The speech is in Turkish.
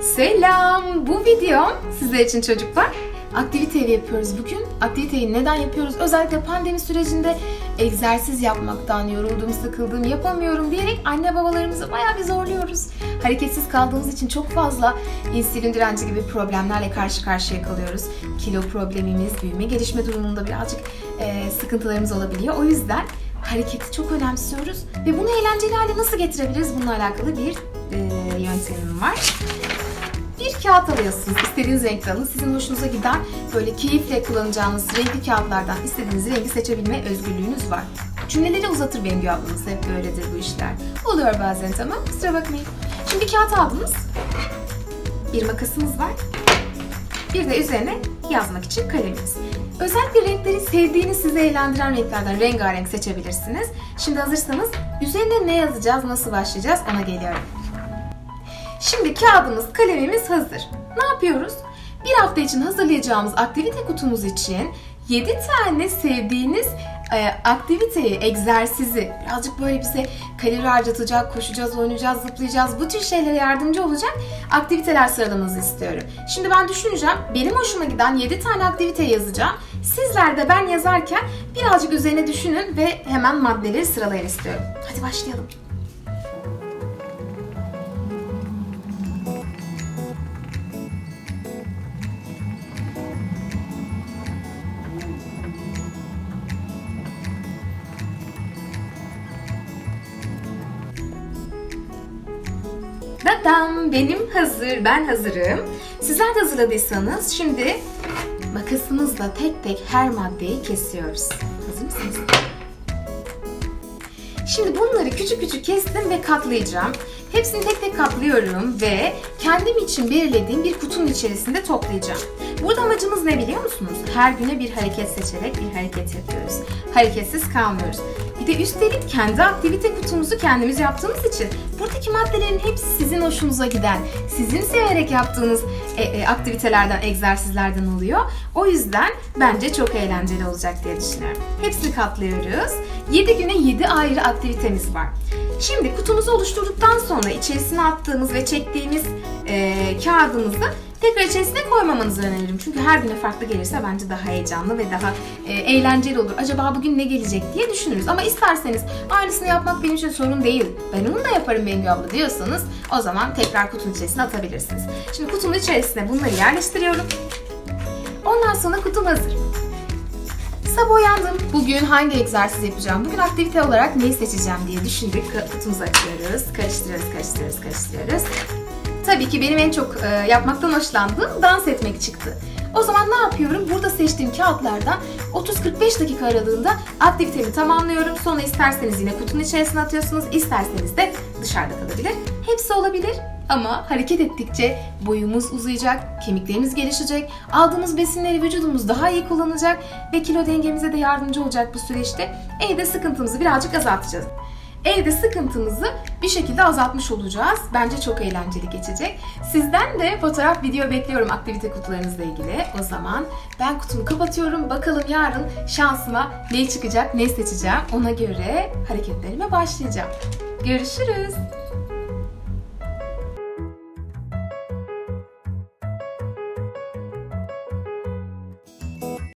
Selam! Bu videom sizler için çocuklar. Aktivite evi yapıyoruz bugün. Aktiviteyi neden yapıyoruz? Özellikle pandemi sürecinde egzersiz yapmaktan yoruldum, sıkıldım, yapamıyorum diyerek anne babalarımızı bayağı bir zorluyoruz. Hareketsiz kaldığımız için çok fazla insülin direnci gibi problemlerle karşı karşıya kalıyoruz. Kilo problemimiz, büyüme gelişme durumunda birazcık eee, sıkıntılarımız olabiliyor. O yüzden hareketi çok önemsiyoruz ve bunu eğlenceli hale nasıl getirebiliriz? Bununla alakalı bir eee, yöntemim var. Kağıt alıyorsunuz. istediğiniz renkte alın. Sizin hoşunuza giden böyle keyifle kullanacağınız renkli kağıtlardan istediğiniz rengi seçebilme özgürlüğünüz var. Cümleleri uzatır benim ablamız. Hep böyledir bu işler. Oluyor bazen tamam. Kusura bakmayın. Şimdi kağıt aldınız. Bir makasınız var. Bir de üzerine yazmak için kaleminiz. Özellikle renkleri sevdiğiniz, sizi eğlendiren renklerden rengarenk seçebilirsiniz. Şimdi hazırsanız üzerine ne yazacağız, nasıl başlayacağız ona geliyorum. Şimdi kağıdımız, kalemimiz hazır. Ne yapıyoruz? Bir hafta için hazırlayacağımız aktivite kutumuz için 7 tane sevdiğiniz e, aktiviteyi, egzersizi, birazcık böyle bize kalori harcatacak, koşacağız, oynayacağız, zıplayacağız, bu tür şeylere yardımcı olacak aktiviteler sıralamanızı istiyorum. Şimdi ben düşüneceğim, benim hoşuma giden 7 tane aktivite yazacağım. Sizler de ben yazarken birazcık üzerine düşünün ve hemen maddeleri sıralayın istiyorum. Hadi başlayalım. Dadam benim hazır, ben hazırım. Sizler de hazırladıysanız şimdi makasımızla tek tek her maddeyi kesiyoruz. Hazır mısınız? Şimdi bunları küçük küçük kestim ve katlayacağım. Hepsini tek tek katlıyorum ve kendim için belirlediğim bir kutunun içerisinde toplayacağım. Burada amacımız ne biliyor musunuz? Her güne bir hareket seçerek bir hareket yapıyoruz. Hareketsiz kalmıyoruz. Bir de üstelik kendi aktivite kutumuzu kendimiz yaptığımız için buradaki maddelerin hepsi sizin hoşunuza giden, sizin severek yaptığınız e, e, aktivitelerden, egzersizlerden oluyor. O yüzden bence çok eğlenceli olacak diye düşünüyorum. Hepsini katlıyoruz. 7 güne 7 ayrı aktivitemiz var. Şimdi kutumuzu oluşturduktan sonra içerisine attığımız ve çektiğimiz e, kağıdımızı tekrar içerisine koymamanızı öneririm. Çünkü her güne farklı gelirse bence daha heyecanlı ve daha e, eğlenceli olur. Acaba bugün ne gelecek diye düşünürüz. Ama isterseniz aynısını yapmak benim için sorun değil. Ben onu da yaparım Bengü abla diyorsanız o zaman tekrar kutunun içerisine atabilirsiniz. Şimdi kutunun içerisine bunları yerleştiriyorum. Ondan sonra kutum hazır. Sabah uyandım. Bugün hangi egzersiz yapacağım? Bugün aktivite olarak neyi seçeceğim diye düşündük. Kutumuzu açıyoruz. Karıştırıyoruz, karıştırıyoruz, karıştırıyoruz. Tabii ki benim en çok e, yapmaktan hoşlandığım dans etmek çıktı. O zaman ne yapıyorum? Burada seçtiğim kağıtlardan 30-45 dakika aralığında aktivitemi tamamlıyorum. Sonra isterseniz yine kutunun içerisine atıyorsunuz. isterseniz de dışarıda kalabilir. Hepsi olabilir. Ama hareket ettikçe boyumuz uzayacak, kemiklerimiz gelişecek, aldığımız besinleri vücudumuz daha iyi kullanacak ve kilo dengemize de yardımcı olacak bu süreçte. Evde sıkıntımızı birazcık azaltacağız. Evde sıkıntımızı bir şekilde azaltmış olacağız. Bence çok eğlenceli geçecek. Sizden de fotoğraf, video bekliyorum aktivite kutularınızla ilgili. O zaman ben kutumu kapatıyorum. Bakalım yarın şansıma ne çıkacak, ne seçeceğim. Ona göre hareketlerime başlayacağım. Görüşürüz.